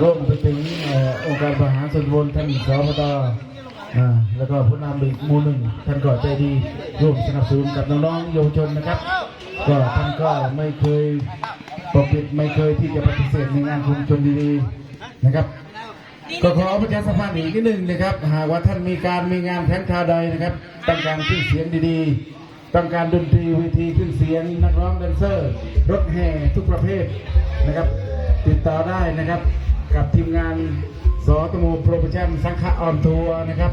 ร่วมไปถึงองค์การบริหารส่วนบลท่านสอบตอ่าแล้วก็ผู้นำอีกมู่หนึ่งท่านก็ใจดีร่วมสนับสนุนกับน้องๆเยาวชนนะครับ ก็ท่านก็ไม่เคยปกปิดไม่เคยที่จะปฏิเสธในงานชุมชนดีๆนะครับ ก็ขอประชาสัมพันธ์อีกนิดหนึ่งนะครับ หากว่าท่านมีการมีงานแผนคาใดนะครับต้องการขึ้นเสียงดีๆต้องการดนตรีเวทีขึ้นเสียง นักร้องแดนเซอร์ รถแห่ทุกประเภทนะครับ ติดต่อได้นะครับ กับทีมงานสตมโปรโมชั่นสังฆะออนทัวร์นะครับ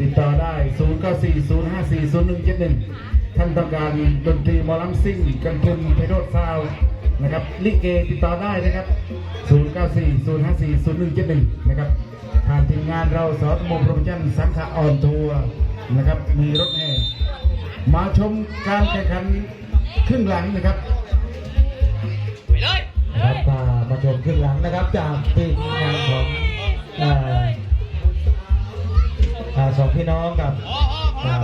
ติดต่อได้ 0 9 4 0 5 4 0 1 7 1 ท่านต้องการดนตรีหมอลำซิ่งกันทุนไพโรดซาวด์นะครับลิเกติดต่อได้นะครับ 0 9 4 0 5 4 0 1 7 1 นะครับทางทีมงานเราสอตมโปรโมชั่นสังฆะออนทัวร์นะครับมีรถแห่มาชมการแข่งขันครึ่งหลังนะครับนะครับมามา ชมขึ้นหลังนะครับจากทีมงานของสองพี่น้องกับ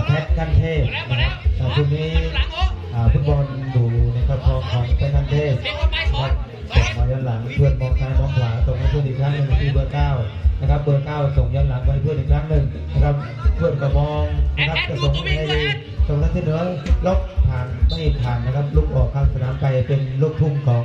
แพทกันเทพนะครับอ่าชุดนี้ฟุตบอลอยู่ในครอบครองของแพทกันเทพครับส่งมาย้อนหลังเพื่อนมองซ้ายมองขวาส่งให้เพื่อนอีกครั้งหนึ่งที่เบอร์เก้านะครับเบอร์เก้าส่งย้อนหลังไปเพื่อนอีกครั้งหนึ่งนะครับเพื่อนก็มองนะครับจะส่งให้ดีส่งทางที่เหนือลบผ่านไม่ผ่านนะครับลูกออกข้างสนามไปเป็นลูกทุ่งของ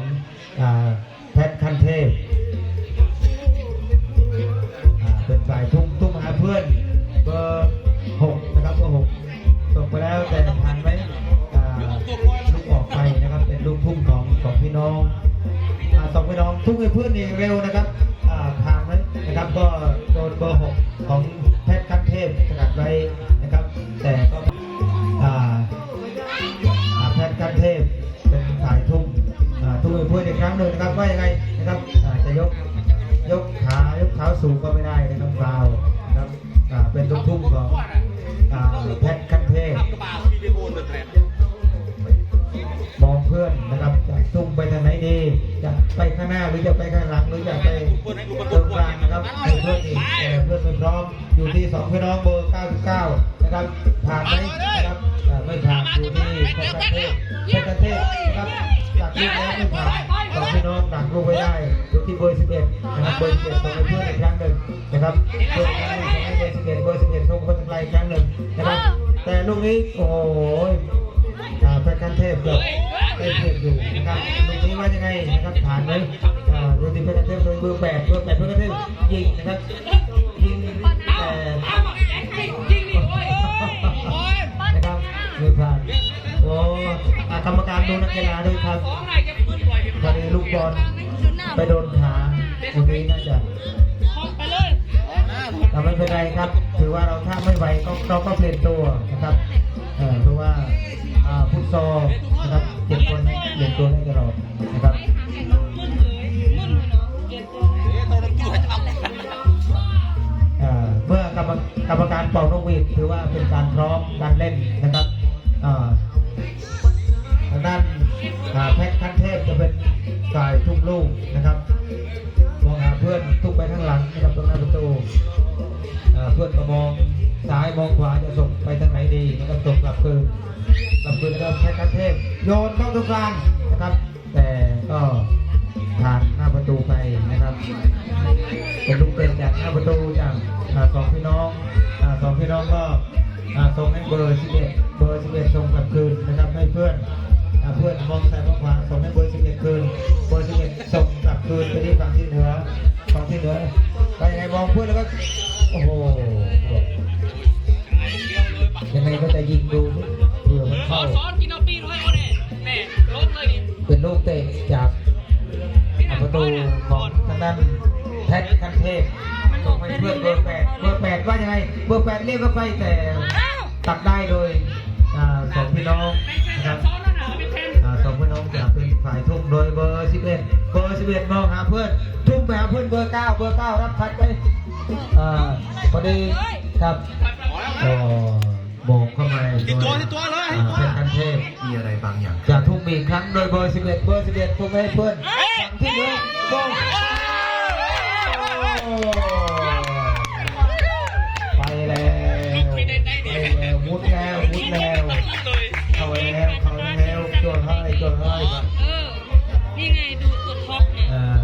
ทุ่งเพื่อนนี่เร็วนะครับอ่าผ่านไหมนะครับก็โดนเบอร์หกของแพทย์คันเทพสกัดไว้นะครับ แต่ก็แพทย์กันเทพเป็นสายทุ่มทุ่มให้เพื่อนอีกครั้งหนึ่งนะครับว่ายังไงนะครับจะยกยกขายกเท้าสูงก็ไม่ได้นะครับฟาวล์นะครับเป็นลูกทุ่งของแพทย์กันเทพมองเพื่อนนะครับทุ่มไป ไปข้างหน้าหรือจะไปข้างหลังหรือจะไปตรงกลางนะครับเพื่อนอีกแต่เพื่อนไม่พร้อมอยู่ที่สองพี่น้องเบอร์ 99 นะครับผ่านไหมนะครับไม่ผ่านอยู่ที่เพชรประเทศเพชรประเทศนะครับจากลูกแล้วไม่ผ่านสองพี่น้องดักลูกไว้ได้อยู่ที่เบอร์ 11 นะครับเบอร์ 11ส่งให้เพื่อนอีกครั้งหนึ่งนะครับเบอร์ครั้งหนึ่งส่งให้เบอร์11เบอร์ 11ส่งคนไกลอีกครั้งหนึ่งนะครับแต่ลูกนี้โอ้โห พทย์กันเทพกือบได้เปรียบอยู่นะครับลูกนี้ว่ายังไงนะครับผ่านไหมดูที่พชรกันเทพเบอร์8เบอร์8เพชรกันเทพยิงนะครับยิงแต่นะครับไม่าดโอ้กรรมการดูนักกีฬาด้วยครับพอดีลูกบอลไปโดนขาตรงนี้น่าจะแต่ไม่เป็นไรครับ ถือว่าเราถ้าไม่ไหวก็เราก็เปลี่ยนตัวนะครับ เออเพราะว่า ฟุตซอลนะครับเจ็ดคนเปลี่ยนตัวได้ตลอดนะครับอ่าเมื่อกรรมกรรมการเป่านกหวีดถือว่าเป็นการพร้อมการเล่นนะครับอ่าทางด้านแพ็คขั้นเทพจะเป็นฝ่ายทุกลูกนะครับมองหาเพื่อนทุกไปข้างหลังนะครับตรงหน้าประตูเพื่อนก็มอง ซ้ายมองขวาจะส่งไปทางไหนดีนะครับส่งกลับคืนกลับคืนนะครับแพ็คขั้นเทพโยนเข้าตรงกลางนะครับ แต่ก็ผ่านหน้าประตูไปนะครับเป็นลูกเตะจากหน้าประตูจากสองพี่น้องสองพี่น้องก็ส่งให้เบอร์11เอ็ดเบอร์11ส่งกลับคืนนะครับให้เพื่อนเพื่อนมองซ้ายมองขวาส่งให้เบอร์11คืนเบอร์11ส่งกลับคืนไปที่ฝั่งที่เหนือฝั่งที่เหนือไปยังไงมองเพื่อนแล้วก็โอ้โห ยังไงก็จะยิงดูเผื่อมันขอเข้าซ้อนกินเอาปีด้วยโอ้เนี่ยแม่ลงเลยดิเป็นลูกเตะจากประตูของทางด้านแพทคันเทพส่งให้เพื่อนเบอร์แปดเบอร์แปดว่ายังไงเบอร์แปดเรียกเข้าไปแต่ตัดได้โดยอ่าสองพี่น้องนะครับอ่าสองพี่น้องจะเป็นฝ่ายทุ่มโดยเบอร์สิบเอ็ดเบอร์สิบเอ็ดมองหาเพื่อนทุ่มไปหาเพื่อนเบอร์เก้าเบอร์เก้ารับพัดไปอ่าพอดี ครับโอ้โบกเข้ามาโดยตัวที่ตัวเลย อ่าแพทคันเทพมีอะไรบางอย่างจะทุ่มอีกครั้งโดยเบอร์11เบอร์11ทุ่มให้เพื่อนฝั่งที่หนึ่งโกงไปแล้วไปแล้วมุดแล้วมุดแล้วเลยเข้าแล้วเข้าแล้วจวดให้จวดให้เออ นี่ไงดูตัวท็อปเนี่ย เอ่อ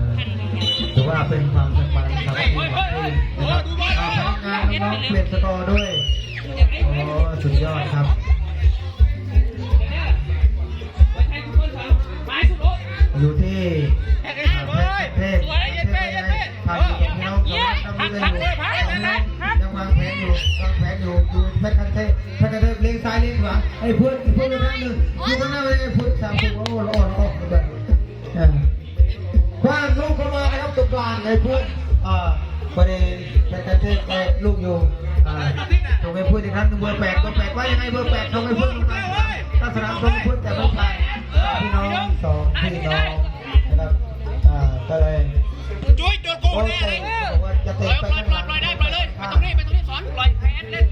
ถือว่าเป็นความความสมัครสามัคคีนะครับ เปลี่ยนสกอร์ด้วยโอ้สุดยอดครับอยู่ที่อ่าเพชรเทพทำอยู่กับพี่น้องทำอยู่ยังวางแผนอยู่วางแผนอยู่อยู่เพชรคันเทพเพชรคันเทพเลี้ยงซ้ายเลี้ยงขวาไอ้พูดพูดไปทางหนึ่งอยู่ข้างหน้าเลยไอ้พูดสามพูดโอ้ละอ่อนออกแบบคว้างลูกเข้ามานะครับตรงกลางไอ้พูดอ่า ประเด็นเพชรคันเทพไอ้ลูกอยู่ตรงไอ้พูดอีกครั้งหนึ่งเบอร์แปดเบอร์แปดว่ายังไงเบอร์แปดตรงไอ้พูดตรงกลางตั้งสนามตรงไอ้พูดแต่ไม่ผ่านพี่น้องสองพี่น้องนะครับอ่าก็เลยจุ้ยโดนโกงแน่เลยบอกว่าจะปเตะล่อยไปปล่อยข้ปล่อยได้ปล่อยเลยไม่ต้องรีบไม่ต้องรีบสอนปล่อยแพ้เล่น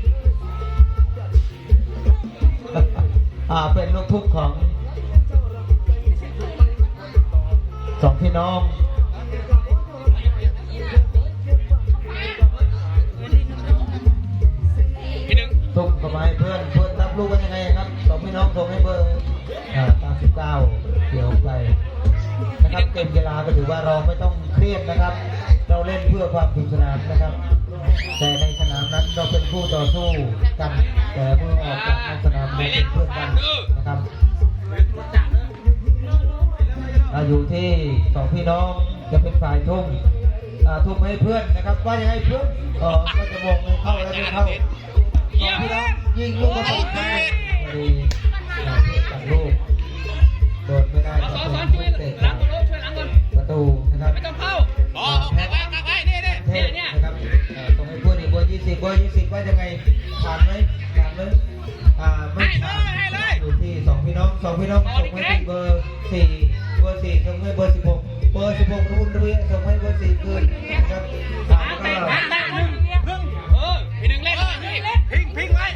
อ่าเป็นลูกทุกข์ของสองพี่น้อง นึ่งส่งเข้ามาให้เพื่อนเพื่อนรับลูกกันยังไงครับสองพี่น้องส่งให้เบอร์อ่า99เก้าเดี่ยวไปนะครับเกมกีฬาก็ถือว่าเราไม่ต้องเครียดนะครับ เราเล่นเพื่อความสนุกสนานนะครับ แต่ในสนามนั้นเราเป็นผู้ต่อสู้กัน แต่เมื่อออกจากสนามเราเป็นเพื่อนกันนะครับอ่าอยู่ที่สองพี่น้องจะเป็นฝ่ายทุ่มทุ่มให้เพื่อนนะครับ ว่ายังไงเพื่อนก็จะวงเข้าแล้วไม่เข้า ยิงลูกกระสุนไปพอดีอ่าเพื่อนตัดลูกโดนไม่ได้สอนสอนช่วยเตะล้างตัวลูช่วยล้างก่อนประตูนะครับไม่ต้องเข้าอ๋อออกไว้ออกไว้นี่นี่เทนี่พเนี่ยนะครับตรงให้เพื่อนอีกเบอร์ยี่สิบเบอร์ยี่สิบว่ายังไงผ่านไหมผ่านไหมอ่าไม่ผ่านอยู่ที่สองพี่น้องสองพี่น้องส่งให้ที่เบอร์สี่เบอร์สี่ส่งให้เบอร์สิบหกเบอร์สิบหกรุ่นเรียส่งให้เบอร์สี่คืนนะครับอ่าแล้วก็ พิงพิงไว้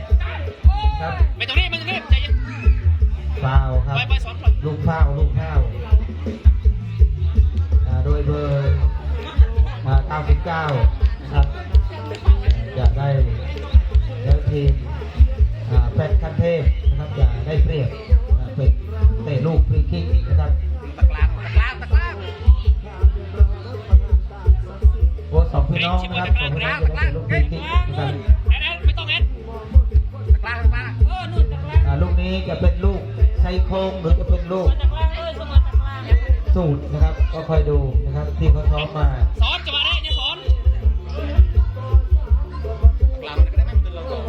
ครับไม่ต้องรีบไม่ต้องรีบใจเย็นฟาวครับไปไปสอนปล่อยลูกฟาวลูกฟาวอ่าโดยเบอร์มา 99 นะครับที่เขาซ้อมมาสอนจะมาได้เนี่ยสอนตะกลางมันก็ได้ไม่เป็นเราเพื่อน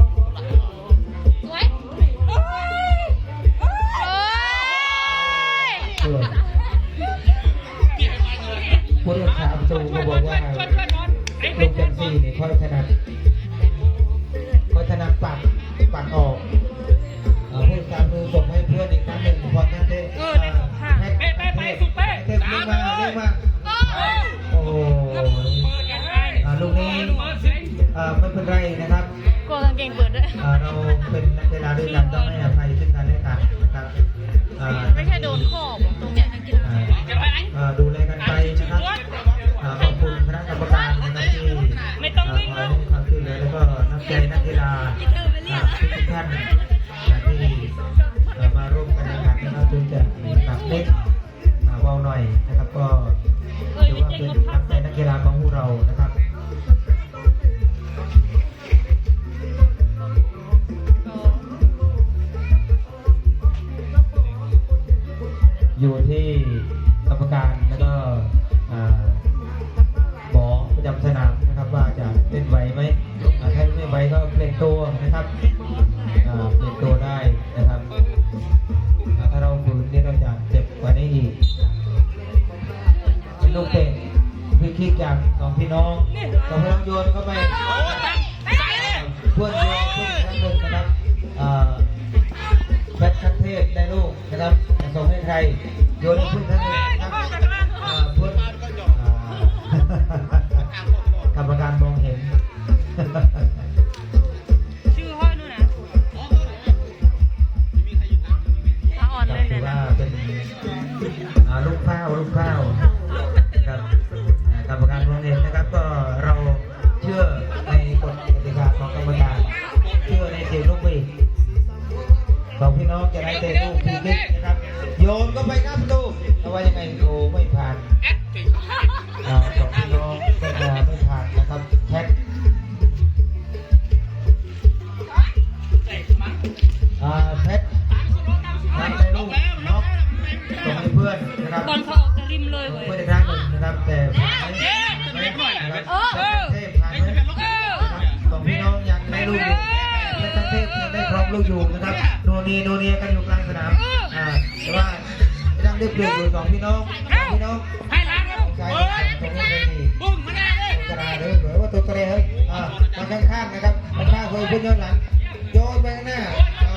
ผู้รักษาประตูก็บอกว่าช่วยเพื่อนบอลไอ้ลูเพื่อกนจังซี่นี่ค่อยถนัด ไม่เป็นไรนะครับ ลูกอยู่นะครับโนเนียโนเนียกันอยู่กลางสนามอ่าแต่ว่ายังได้เปรียบอยู่สองพี่น้องสองพี่น้องให้ล้างแล้วชายเปิสองดคนนี้บุ้งมาได้เลยกระดาษเลยเหมือนว่าตัวกระเดยอ่ามาข้างๆนะครับข้างๆเคยเพื่อนย้อนหลังโยนไปข้างหน้าอ่า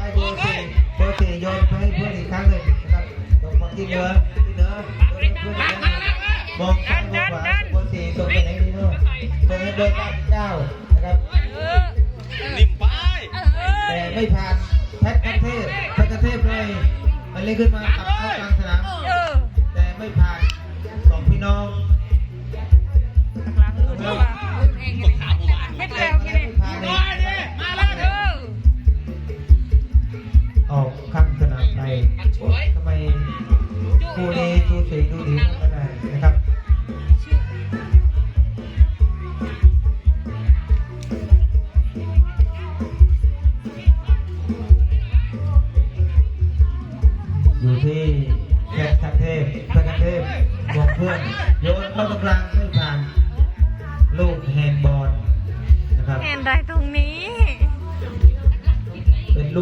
ให้เบอร์สี่เบอร์สี่โยนไปให้เพื่อนอีกครั้งหนึ่งนะครับตรงมาที่เหนือที่เหนือเพื่อนอีกครั้งหนึ่งมองซ้ายมองขวาเบอร์สี่ส่งไปไหนดีเนาะส่งให้เบอร์เก้านะครับนิ่มไป แต่ไม่ผ่านแพ็คคันเทพแพ็คคันเทพเลยมันเล่นขึ้นมาตัดเข้ากลางสนามเออแต่ไม่ผ่านสองพี่น้อง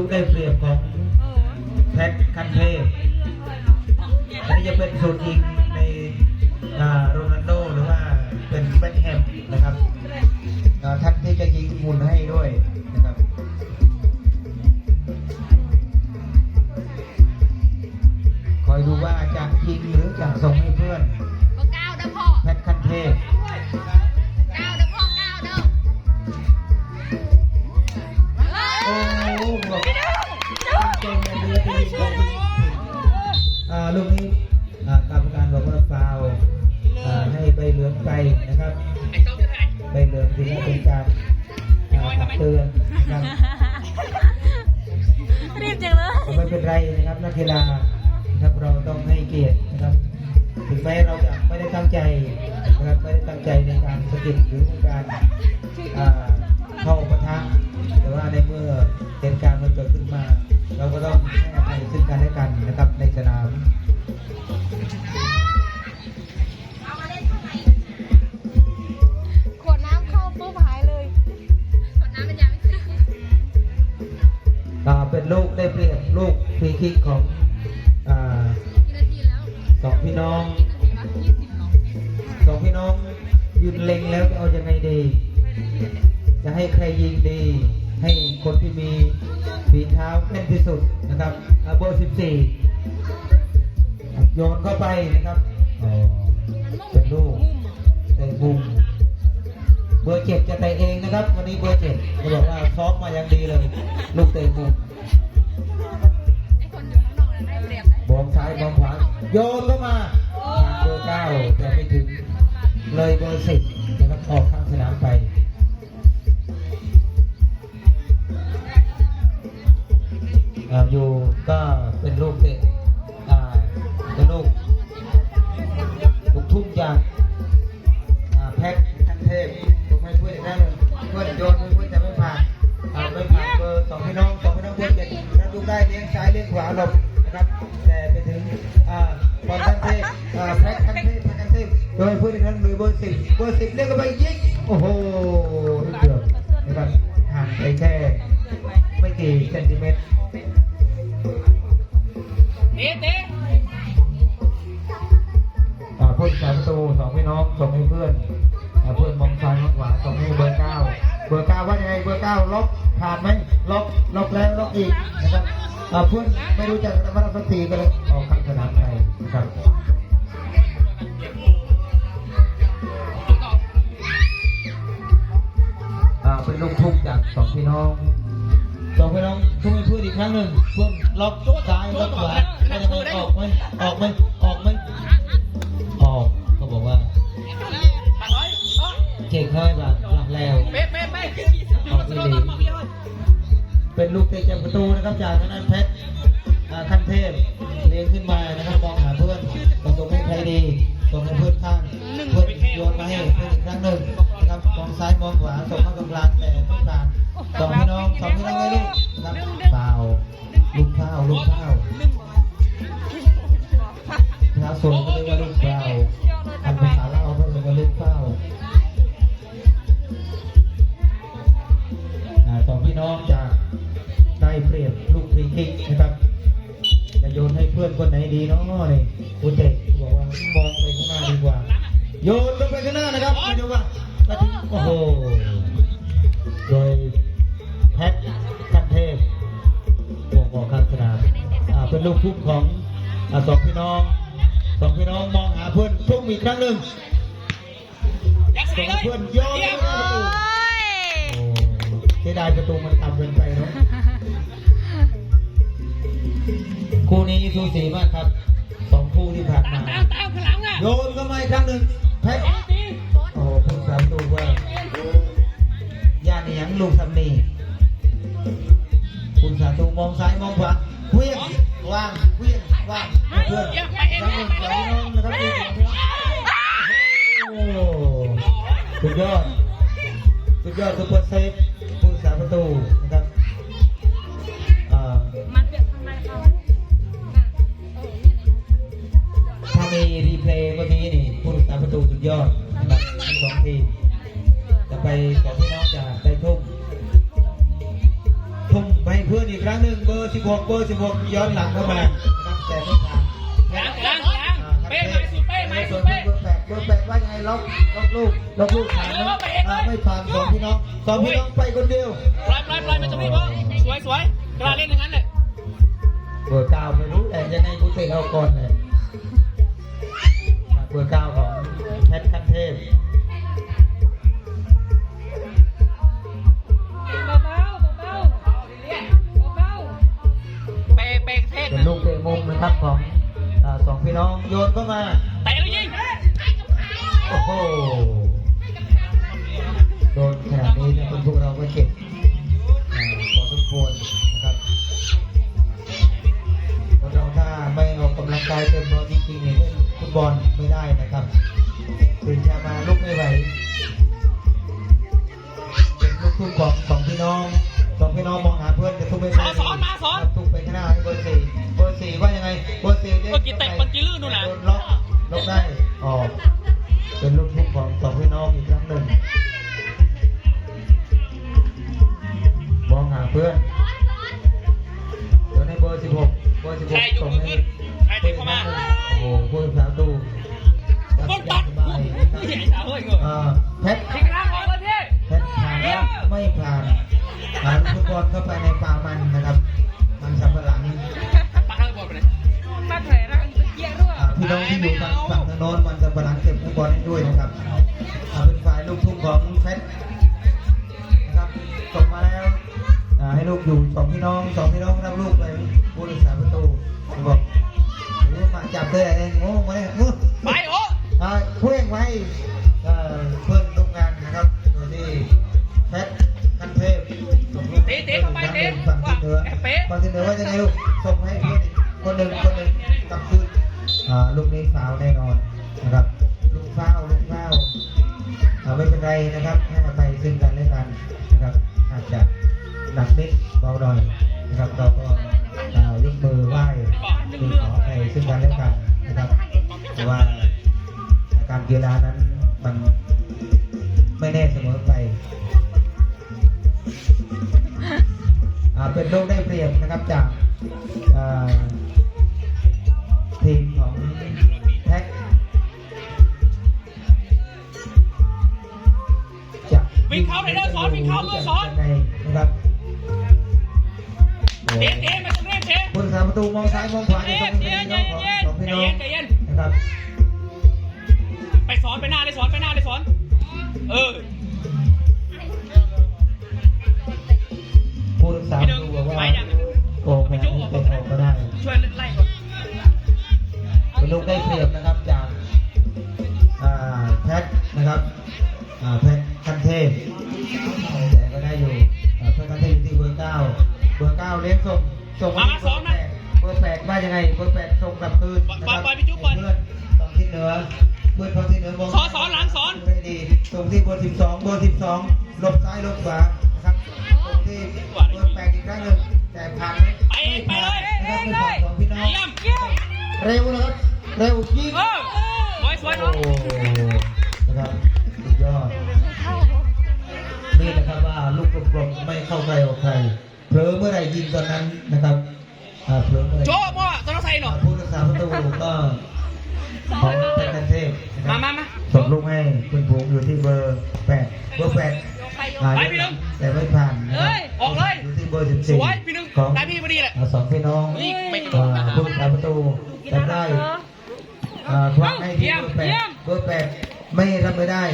เใบเหลืองไปนะครับไอ้เจ้าจะถ่ายใบเหลืองถือว่าเป็นการอ่าตักเตือนนะครับรีบจังเลยไม่เป็นไรนะครับนักกีฬานะครับเราต้องให้เกียรตินะครับ ถึงแม้เราจะไม่ได้ตั้งใจนะครับไม่ได้ตั้งใจในการสะกิดหรือในการ องพี่น้องกี่นาทีวะยี่สิบเนาะสองพี่น้องยืนเล็งแล้วจะเอายังไงดี จะให้ใครยิงดี ให้คนที่มีฝีเท้าแน่นที่สุดนะครับอ่าเบอร์14โยนเข้าไปนะครับอ๋อเป็นลูกเตะบุมเบอร์เจ็ดจะเตะเองนะครับ วันนี้เบอร์เจ็ดจะบอกว่าซ้อมมาอย่างดีเลย ลูกเตะบุมไอ้คนอยู่ข้างนอกน่ะได้เปรียบนะมองซ้ายมองขวาโยน เข้ามาผ่านเบอร์เก้าจะไปถึงเลยเบอร์สิบ อ่าเพื่อนไม่รู้จักแต่ว่าเราสักทีก็เลยออกข้างสนามไปนะครับอ่าเป็นลูกทุ่งจากสองพี่น้องสองพี่น้องทุ่งให้เพื่อนอีกครั้งหนึ่งเพื่อนล็อกซ้ายล็อกขวาไม่ยังไงออกไหมออกไหมออกไหมออกเขาบอกว่ามาร้อยเก่งน้อยบาท ลูกเตะจากประตูนะครับจากทางด้านเพชรอ่าคันเทพเลี้ยงขึ้นมานะครับมองหาเพื่อนตระตรงให้ใครดีส่งให้เพื่อนข้างเพื่อนโยนมาให้เพื่อนอีกครั้งหนึ่งนะครับมองซ้ายมองขวาส่งเข้าตรงกลางแต่ต้องการสองพี่น้องสองพี่น้องไงลูก ดายประตูมันต่ำเกินไปเนาะคู่นี้สูสีมากครับสองคู่ที่ผ่านตามมา ตามตามข้างหลังอะโยนเข้ามาอีกครั้งหนึ่งแพ็คตีโอ้โหผู้สามตัวว่าย่านหยังลูกทำนี่คุณสาตูมองซ้ายมองขวาเวียงวางเวียงวางเพื่อนเยี่ยมไปเองครั้งหนึ่งสองน้องนะครับดูโอ้สุดยอดสุดยอดซุปเปอร์เซฟผู้ จะไปสองพี่น้องจะได้ทุ่มทุ่มไปให้เพื่อนอีกครั้งหนึ่งเบอร์ 16 เบอร์ 16 ย้อนหลังเข้ามานะครับแต่ไม่ผ่านล้างล้างล้างเป้มาสุดเป้มาสุดเบเป้อร์แปดเบอร์แปดว่ายังไงล็อกล็อกลูกล็อกลูกผ่านไหมอ่าไม่ผ่านสองพี่น้องสองพี่น้องไปคนเดียวปล่อยปล่อยปล่อยมันจะไม่บอสวยสวยกล้าเล่นอย่างนั้นเลยเบอร์เก้าไม่รู้แต่ยังไงกูเตะเอาก่อนเลยเบอร์เก้าของแพทคันเทพ ของอ่าสองพี่น้องโยนเข้ามาเตะแล้วยิงโอ้โห เฮ้ยเงยอ่าแพททิ้งล่างออกเลยพี่แพทผ่านแล้วไม่ผ่านผ่านฟุตบอลเข้าไปในป่ามมันนะครับ มันสำปะหลังปาทางบอลไปเลยมาแผลร่างเยี่ยรั่วอ่าพี่น้องที่อยู่ทางฝั่งทางโน้นมันสำปะหลังเก็บฟุตบอลให้ด้วยนะครับอ่าเป็นฝ่ายลูกทุ่งของแพทนะครับส่งมาแล้วอ่าให้ลูกอยู่สองพี่น้องสองพี่น้องรับลูกไปผู้ กนี้ฟาวแน่นอนนะครับลูกฟาวลูกฟาวล์อ่าไม่เป็นไรนะครับให้อภัยซึ่งกันและกันนะครับ อาจจะหนักนิดเบาหน่อยนะครับเราก็ยกมือไหว้คือขออภัยซึ่งกันและกันนะครับแต่ว่าการกีฬานั้นมันไม่แน่เสมอไปเป็นลูกได้เปรียบนะครับจาก เตะเป็นใจพี่น้องของเย็นสองพี่ใจน้อเย็งนใจเย็น นะครับไปสอนไปหน้าเลยสอนไปหน้าเลยสอน เออ ผู้รักษาประตูบอกว่าโกงแพ้นี้เป็นออกก็ได้ช่วยไล่ก่อนเป็นลูกได้เปรียบนะครับจากอ่าแพทนะครับอ่าแพทคันเทพแต่ก็ได้อยู่อ่าแพทคันเทพอยู่ที่เบอร์เก้าเบอร์เก้าเลี้ยงส่งส่งไปที่เบอร์แปดเบอร์แปดว่ายังไงเบอร์แปดส่งกลับคืนนะครับให้เพื่อนตองที่เหนือเพื่อนตองที่เหนือมอง สอนสอนหลังสอน ไม่ดีส่งที่เบอร์สิบสองเบอร์สิบสองหลบซ้ายหลบขวานะครับส่งที่เบอร์แปดอีกครั้งหนึ่งแต่ผ่านไหมไปเองไปเลยนะครับเป็นฝั่งของพี่น้องเยี่ยมเยี่ยมเร็วนะครับเร็วยิงเออสวยสวยน้อง โอ้นะครับสุดยอดนี่นะครับว่าลูกกลมๆไม่เข้าใครออกใครเผลอเมื่อไหร่ยิงตอนนั้นนะครับ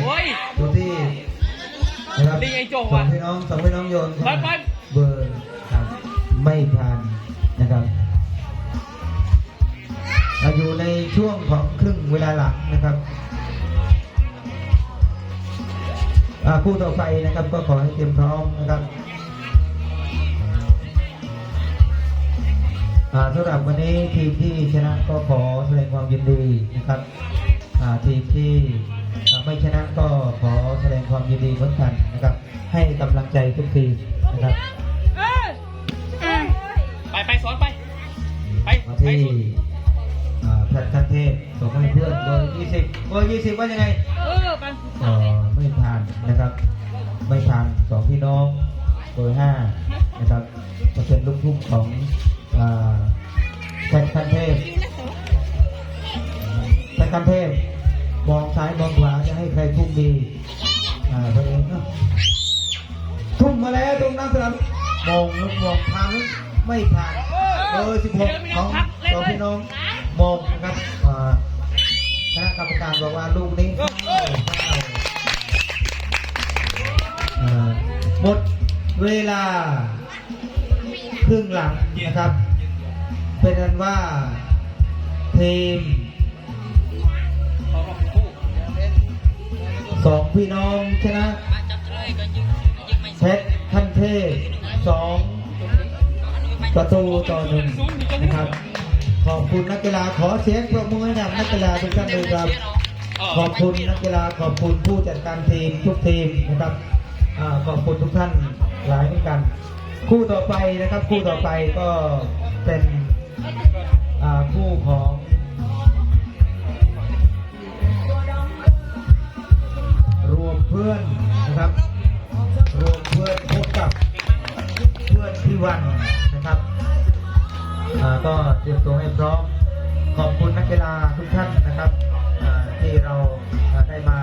อ้ยอยู่ที่นะครับนี่ไงโจ้สอว่ะงพี่น้องสองพี่น้องโยนเข้ามาไปไป เบอร์ครับไม่ผ่านนะครับอ่าอยู่ในช่วงของครึ่งเวลาหลังนะครับอ่าคู่ต่อไปนะครับก็ขอให้เตรียมพร้อมนะครับอ่าสำหรับวันนี้ทีมที่ชนะก็ขอแสดงความยินดีนะครับอ่าทีมที่อ่า ไม่ชนะก็ขอแสดงความยินดีเหมือนกันนะครับ ให้กำลังใจทุกทีมนะครับเอ้ยเอ้ยไปไปสอนไป ไปมาไปที่สุดอ่าแพทย์คันเทพส่งให้เพื่อนเบอร์20เบอร์20ว่ายังไงเออไปก็ไม่ผ่านนะครับ ไม่ผ่านสองพี่น้องเบอร์ห้านะครับก็เป็นลูกทุ่งของอ่าแพทย์คันเทพแพทย์คันเทพ ดีอ่าเพราะเองทุ่มมาแล้วตรงนั้นสนามมองล้วมองทางไม่ผ่านเบอร์16ของสองพี่น้องมองนะครับอ่าคณะกรรมการบอกว่าลูกนี้หมดเวลาครึ่งหลังนะครับ เป็นอันว่าทีม สองพี่น้องชนะเพชรคันเทพสองประตูต่อหนึ่งนะครับ ขอบคุณนักกีฬาขอเสียงปรบมือให้กับนักกีฬาทุกท่านเลยครับ ขอบคุณนักกีฬาขอบคุณผู้จัดการทีมทุกทีมนะครับอาขอบคุณทุกท่านหลายเหมือนกัน คู่ต่อไปนะครับ คู่ต่อไปก็เป็นอ่าคู่ของื่อนนะครับรวมเพื่อนพบกับเพื่อนที่วันนะครับก็เตรียมตัวให้พร้อมขอบคุณนักกีฬาทุกท่านนะครับที่เราได้มา